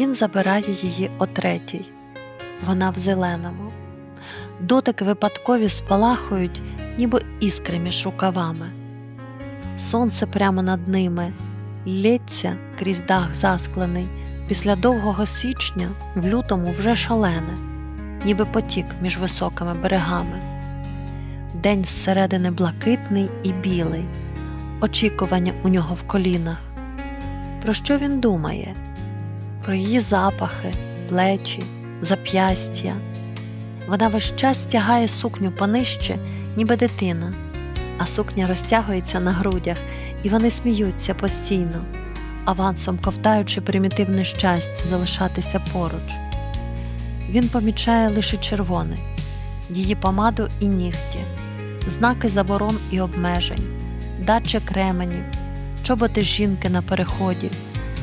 Він забирає її о третій. Вона в зеленому. Дотики випадкові спалахують, ніби іскри між рукавами. Сонце прямо над ними лється крізь дах засклений. Після довгого січня в лютому вже шалене, ніби потік між високими берегами. День зсередини блакитний і білий, очікування у нього в колінах. Про що він думає? Про її запахи, плечі, зап'ястя. Вона весь час стягає сукню понижче, ніби дитина, а сукня розтягується на грудях, і вони сміються постійно, авансом ковтаючи примітивне щастя залишатися поруч. Він помічає лише червоне, її помаду і нігті, знаки заборон і обмежень, датчик ременів, чоботи жінки на переході,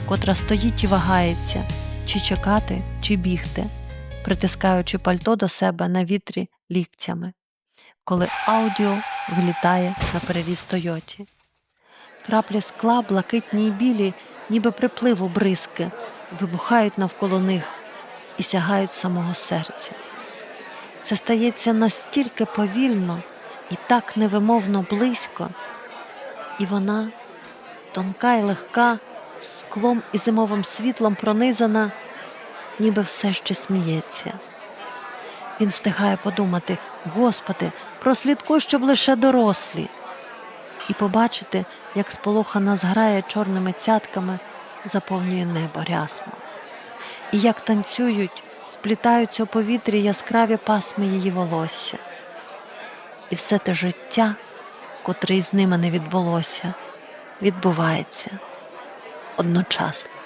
котра стоїть і вагається, чи чекати, чи бігти, притискаючи пальто до себе на вітрі ліктями, коли аудіо влітає на переріз Тойоті. Краплі скла, блакитні й білі, ніби припливу бризки, вибухають навколо них і сягають самого серця. Це стається настільки повільно і так невимовно близько, і вона, тонка й легка, склом і зимовим світлом пронизана, ніби все ще сміється. Він встигає подумати: Господи, прослідкуй, щоб лише дорослі, і побачити, як сполохана зграя чорними цятками заповнює небо рясно, і як танцюють, сплітаються у повітрі яскраві пасми її волосся, і все те життя, котре із ними не відбулося, відбувається одночасно.